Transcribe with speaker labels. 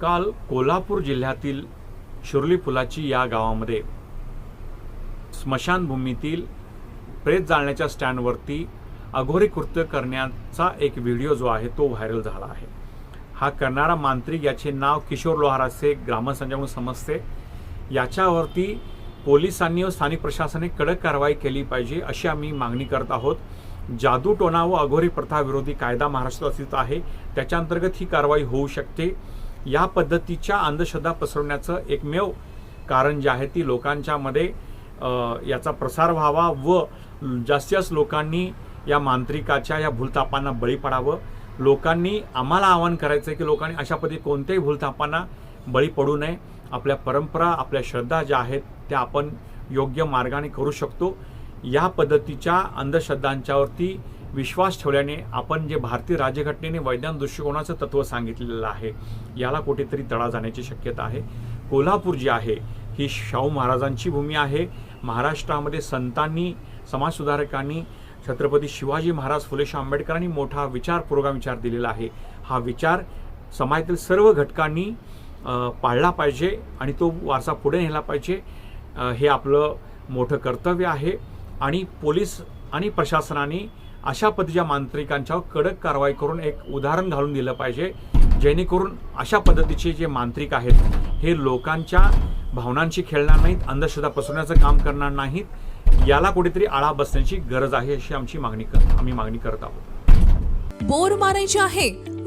Speaker 1: काल कोल्हापूर जिल्ह्यातील शिरोली पुलाची या गावामध्ये स्मशानभूमीतील प्रेत जाळण्याच्या स्टँडवरती अघोरी कृत्य करण्याचा एक व्हिडिओ जो आहे तो व्हायरल झाला आहे. हा करणारा मांत्रिक याचे नाव किशोर लोहाराचे असे म्हणून समजते याच्यावरती पोलिसांनी व स्थानिक प्रशासनाने कडक कारवाई केली पाहिजे अशी आम्ही मागणी करत आहोत. जादूटोना व अघोरी प्रथा विरोधी कायदा महाराष्ट्रात अस्तित्व आहे. त्याच्या अंतर्गत ही कारवाई होऊ शकते. या पद्धतीच्या अंधश्रद्धा पसरवण्याचं एकमेव कारण जे आहे ती लोकांच्यामध्ये याचा प्रसार व्हावा व जास्तीत जास्त लोकांनी या मांत्रिकाच्या या भूलतापांना बळी पडावं. लोकांनी आम्हाला आवाहन करायचं आहे की लोकांनी अशा पद्धती कोणत्याही भूलतापांना बळी पडू नये. आपल्या परंपरा आपल्या श्रद्धा ज्या आहेत त्या आपण योग्य मार्गाने करू शकतो. या पद्धतीच्या अंधश्रद्धांच्यावरती विश्वास ठेवल्याने आपण जे भारतीय राज्यघटनेने वैज्ञानिक दृष्टिकोनाचं तत्व सांगितलेलं आहे याला कुठेतरी तडा जाण्याची शक्यता आहे. कोल्हापूर जी आहे ही शाहू महाराजांची भूमी आहे. महाराष्ट्रामध्ये संतांनी समाजसुधारकांनी छत्रपती शिवाजी महाराज फुलेशा आंबेडकरांनी मोठा विचार पुरोगामी विचार दिलेला आहे. हा विचार समाजातील सर्व घटकांनी पाळला पाहिजे आणि तो वारसा पुढे नेला पाहिजे. हे आपलं मोठं कर्तव्य आहे. आणि पोलीस आणि प्रशासनाने अशा पद्धतीच्या मांत्रिकांच्यावर कडक कारवाई करून एक उदाहरण घालून दिलं पाहिजे. जेणेकरून अशा पद्धतीचे जे मांत्रिक आहेत हे लोकांच्या भावनांशी खेळणार नाहीत अंधश्रद्धा पसरवण्याचं काम करणार नाहीत. याला कुठेतरी आळा बसण्याची गरज आहे अशी आमची मागणी कर आम्ही मागणी करत आहोत.
Speaker 2: बोर मारायची आहे